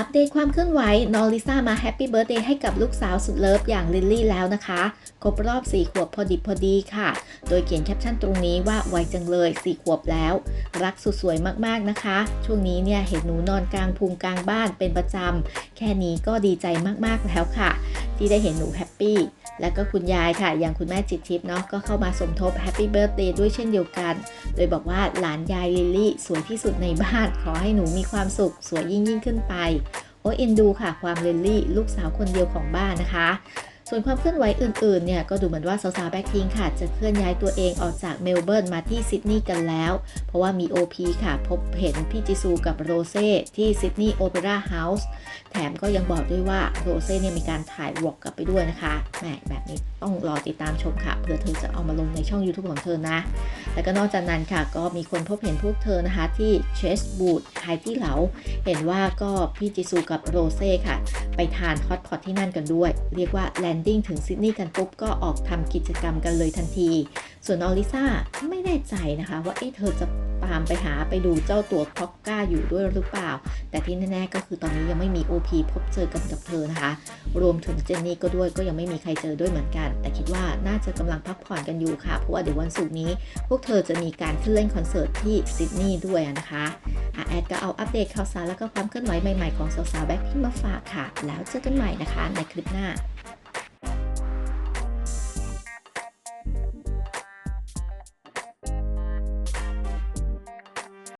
อัปเดตความเคลื่อนไหวนอริซ่ามาแฮปปี้เบิร์ a เดย์ให้กับลูกสาวสุดเลิฟอย่างลิลลี่แล้วนะคะ ครบรอบ 4 ขวบพอดิบพอดีค่ะ โดยเขียนแคปชั่นตรงนี้ว่าไวจังเลย 4 ขวบแล้ว รักสุดสวยมากๆนะคะ ช่วงนี้เนี่ยเห็นหนูนอนกลางพุงกลางบ้านเป็นประจำ แค่นี้ก็ดีใจมากๆแล้วค่ะ ที่ได้เห็นหนูแฮปปี้และก็คุณยายค่ะ อย่างคุณแม่จิตทิพย์เนาะก็เข้ามาสมทบแฮปปี้เบิร์ a เดย์ด้วยเช่นเดียวกัน โดยบอกว่าหลานยายลิลลี่ สวยที่สุดในบ้าน ขอให้หนูมีความสุข สวยยิ่งยิ่งขึ้นไป โอ้เอ็นดูค่ะความลิลลี่ลูกสาวคนเดียวของบ้านนะคะ ส่วนความเคลื่อนไหวอื่นๆเนี่ยก็ดูเหมือนว่าสาวๆแบ็คพิงค่ะ จะเคลื่อนย้ายตัวเองออกจากเมลเบิร์นมาที่ซิดนีย์กันแล้ว เพราะว่ามี OP ค่ะ พบเห็นพี่จิซูกับโรเซ่ที่ซิดนีย์โอเปร่าเฮาส์แถมก็ยังบอกด้วยว่าโรเซ่เนี่ยมีการถ่ายวอล์กกลับไปด้วยนะคะแหมแบบนี้ต้องรอติดตามชมค่ะเผื่อเธอจะเอามาลงในช่อง YouTube ของเธอนะ แล้วก็นอกจากนั้นค่ะก็มีคนพบเห็นพวกเธอนะคะที่เชสบูดไฮที่เหลา เห็นว่าก็พี่จิซูกับโรเซ่ค่ะ ไปทานฮอตพอตที่นั่นกันด้วย เรียกว่าแลนดิ้งถึงซิดนีย์กันปุ๊บก็ออกทำกิจกรรมกันเลยทันที ส่วนอลิซ่าไม่แน่ใจนะคะว่าเอ๊ะเธอจะ ตามไปหาไปดูเจ้าตัวคล็อกก้าอยู่ด้วยหรือเปล่า แต่ที่แน่ๆก็คือตอนนี้ยังไม่มี OP พบเจอกันกับเธอนะคะ รวมถึงเจนนี่ก็ด้วยก็ยังไม่มีใครเจอด้วยเหมือนกัน แต่คิดว่าน่าจะกำลังพักผ่อนกันอยู่ค่ะ เพราะว่าเดี๋ยววันศุกร์นี้ พวกเธอจะมีการขึ้นเล่นคอนเสิร์ตที่ซิดนีย์ด้วยนะคะอะแอดก็เอาอัปเดตข่าวสารแล้วก็ความเคลื่อนไหวใหม่ๆของสาวๆแบ็คพิงมาฝากค่ะ แล้วเจอกันใหม่นะคะในคลิปหน้า